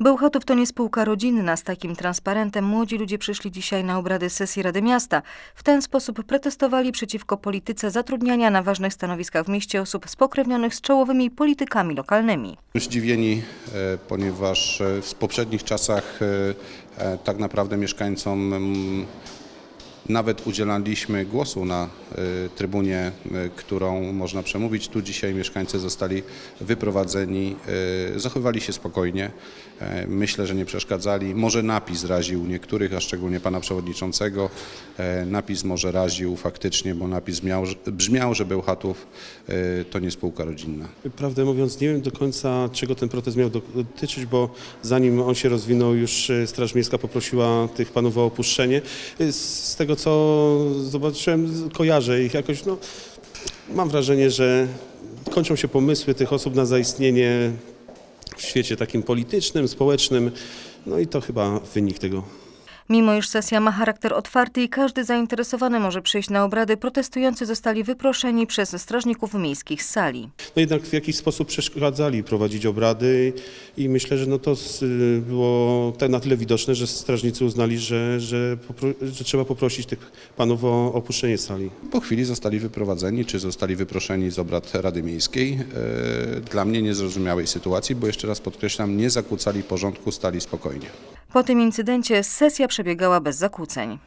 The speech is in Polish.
Bełchatów to nie spółka rodzinna. Z takim transparentem młodzi ludzie przyszli dzisiaj na obrady sesji Rady Miasta. W ten sposób protestowali przeciwko polityce zatrudniania na ważnych stanowiskach w mieście osób spokrewnionych z czołowymi politykami lokalnymi. Zdziwieni, e, ponieważ e, w poprzednich czasach e, tak naprawdę mieszkańcom nawet udzielaliśmy głosu na e, trybunie, e, którą można przemówić. Tu dzisiaj mieszkańcy zostali wyprowadzeni, e, zachowywali się spokojnie. E, Myślę, że nie przeszkadzali. Może napis raził niektórych, a szczególnie pana przewodniczącego. E, Napis może raził faktycznie, bo napis miał, brzmiał, że Bełchatów e, to nie spółka rodzinna. Prawdę mówiąc, nie wiem do końca, czego ten protest miał dotyczyć, bo zanim on się rozwinął, już Straż Miejska poprosiła tych panów o opuszczenie. Z tego, co zobaczyłem, kojarzę ich jakoś, no, mam wrażenie, że kończą się pomysły tych osób na zaistnienie w świecie takim politycznym, społecznym, no i to chyba wynik tego Mimo iż sesja ma charakter otwarty i każdy zainteresowany może przyjść na obrady, protestujący zostali wyproszeni przez strażników miejskich z sali. no jednak w jakiś sposób przeszkadzali prowadzić obrady i myślę, że no to s- było tak na tyle widoczne, że strażnicy uznali, że, że, że trzeba poprosić tych panów o opuszczenie sali. Po chwili zostali wyprowadzeni, czy zostali wyproszeni z obrad Rady Miejskiej. E, Dla mnie niezrozumiałej sytuacji, bo jeszcze raz podkreślam, nie zakłócali porządku, stali spokojnie. Po tym incydencie sesja przebiegała bez zakłóceń.